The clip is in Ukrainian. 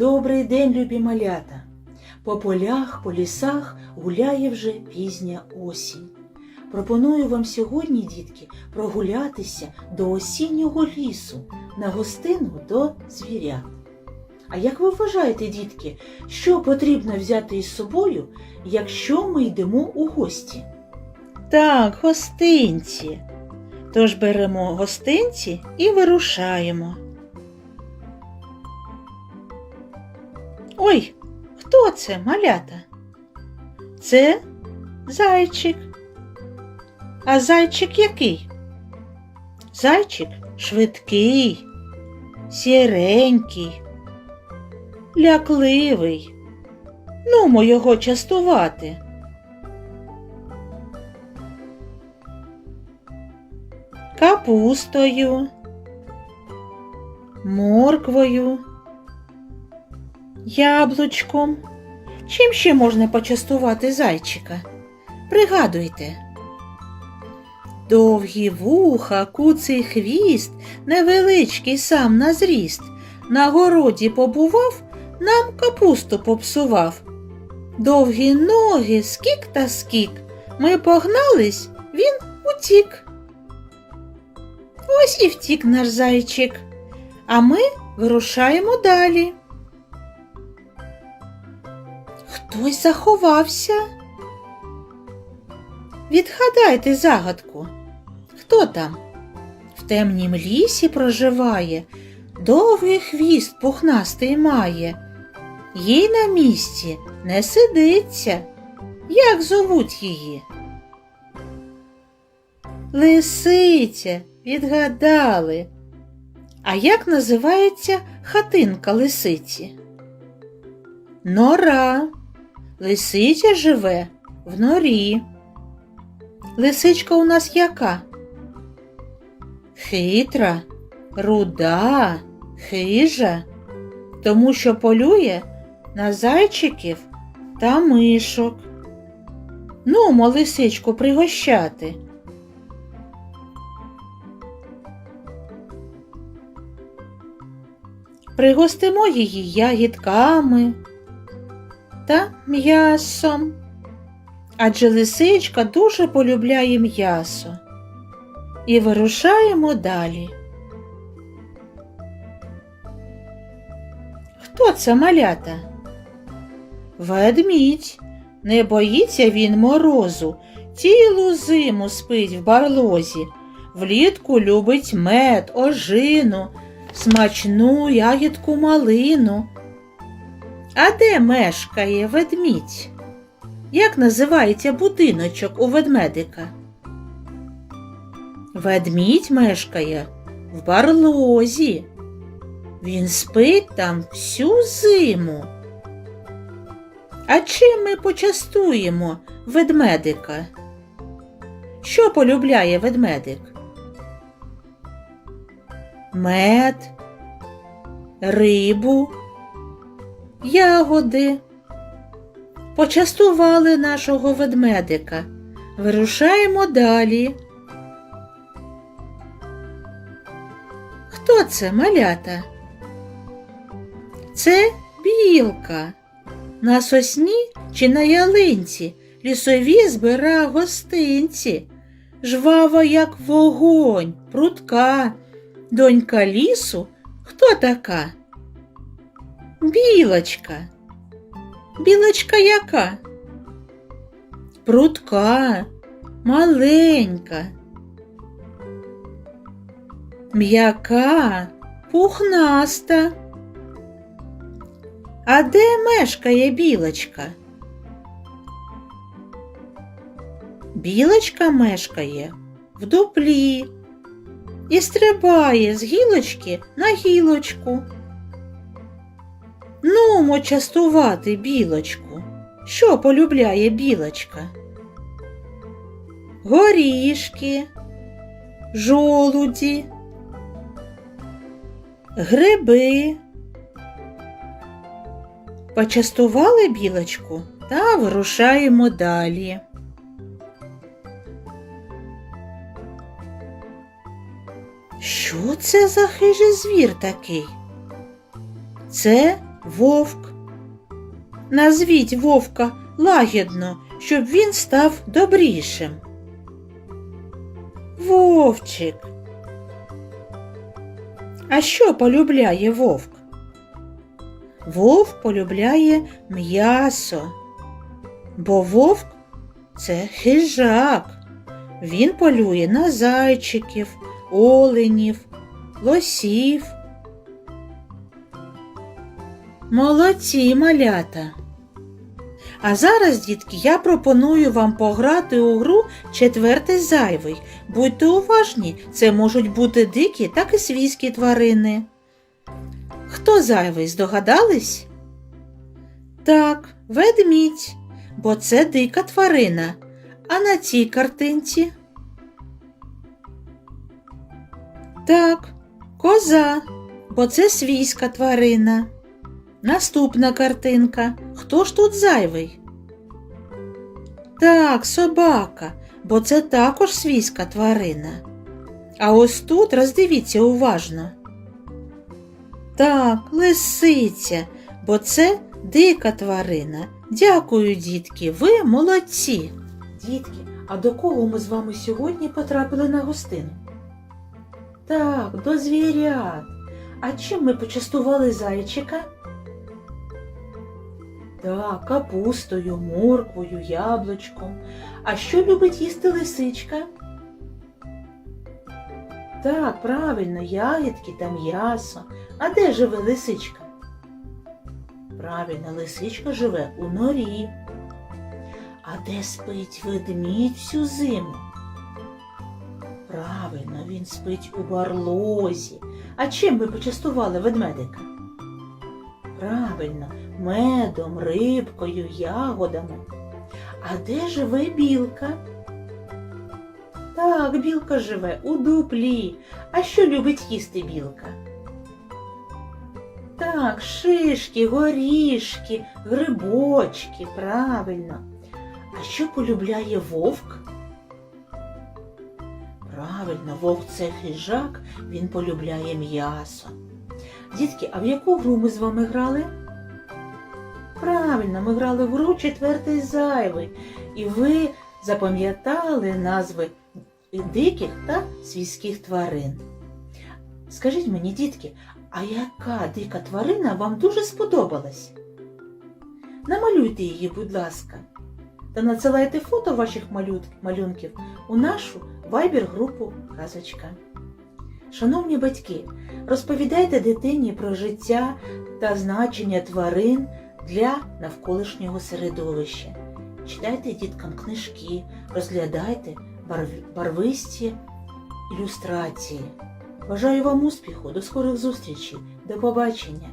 Добрий день, любі малята! По полях, по лісах гуляє вже пізня осінь. Пропоную вам сьогодні, дітки, прогулятися до осіннього лісу на гостину до звірят. А як ви вважаєте, дітки, що потрібно взяти із собою, якщо ми йдемо у гості? Так, гостинці. Тож беремо гостинці і вирушаємо. Ой, хто це, малята? Це зайчик. А зайчик який? Зайчик швидкий, сіренький, лякливий. Нумо його частувати. Капустою, морквою яблучком. Чим ще можна почастувати зайчика? Пригадуйте. Довгі вуха, куций хвіст, невеличкий сам на зріст. На городі побував, нам капусту попсував. Довгі ноги, скік та скік. Ми погнались, він утік. Ось і втік наш зайчик, а ми вирушаємо далі. Хтось заховався. Відгадайте загадку. Хто там? В темнім лісі проживає, довгий хвіст пухнастий має. Їй на місці не сидиться. Як зовуть її? Лисиця, відгадали. А як називається хатинка лисиці? Нора. Лисиця живе в норі. Лисичка у нас яка? Хитра, руда, хижа, тому що полює на зайчиків та мишок. Нумо лисичку пригощати. Пригостимо її ягідками та м'ясом. Адже лисичка дуже полюбляє м'ясо. І вирушаємо далі. Хто це малята? Ведмідь. Не боїться він морозу, цілу зиму спить в барлозі, влітку любить мед, ожину, смачну ягідку малину. А де мешкає ведмідь? Як називається будиночок у ведмедика? Ведмідь мешкає в барлозі. Він спить там всю зиму. А чим ми почастуємо ведмедика? Що полюбляє ведмедик? Мед, рибу ягоди. Почастували нашого ведмедика. Вирушаємо далі. Хто це малята? Це білка. На сосні чи на ялинці лісові збира гостинці. Жвава, як вогонь, прутка, донька лісу. Хто така? Білочка. Білочка яка? Прутка, маленька, м'яка, пухнаста. А де мешкає білочка? Білочка мешкає в дуплі і стрибає з гілочки на гілочку. Нумо частувати білочку. Що полюбляє білочка? Горішки, жолуді, гриби. Почастували білочку та вирушаємо далі. Що це за хижий звір такий? Це Вовк. Назвіть вовка лагідно, щоб він став добрішим. Вовчик. А що полюбляє вовк? Вовк полюбляє м'ясо, бо вовк це хижак. Він полює на зайчиків, оленів, лосів. Молодці малята. А зараз, дітки, я пропоную вам пограти у гру четвертий зайвий. Будьте уважні, це можуть бути дикі, так і свійські тварини. Хто зайвий, здогадались? Так, ведмідь, бо це дика тварина. А на цій картинці? Так, коза, бо це свійська тварина. Наступна картинка. Хто ж тут зайвий? Так, собака, бо це також свійська тварина. А ось тут роздивіться уважно. Так, лисиця, бо це дика тварина. Дякую, дітки, ви молодці. Дітки, а до кого ми з вами сьогодні потрапили на гостину? Так, до звірят. А чим ми почастували зайчика? Так, капустою, морквою, яблучком. А що любить їсти лисичка? Так, правильно, ягідки та м'ясо. А де живе лисичка? Правильно, лисичка живе у норі. А де спить ведмідь всю зиму? Правильно, він спить у барлозі. А чим ви почастували ведмедика? Правильно, медом, рибкою, ягодами. А де живе білка? Так, білка живе у дуплі. А що любить їсти білка? Так, шишки, горішки, грибочки, правильно. А що полюбляє вовк? Правильно, вовк це хижак, він полюбляє м'ясо. Дітки, а в яку гру ми з вами грали? Правильно, ми грали в гру четвертий зайвий, і ви запам'ятали назви диких та свійських тварин. Скажіть мені, дітки, а яка дика тварина вам дуже сподобалась? Намалюйте її, будь ласка, та надсилайте фото ваших малюнків у нашу вайбер-групу Казочка. Шановні батьки, розповідайте дитині про життя та значення тварин для навколишнього середовища. Читайте діткам книжки, розглядайте барвисті ілюстрації. Бажаю вам успіху, до скорих зустрічей, до побачення!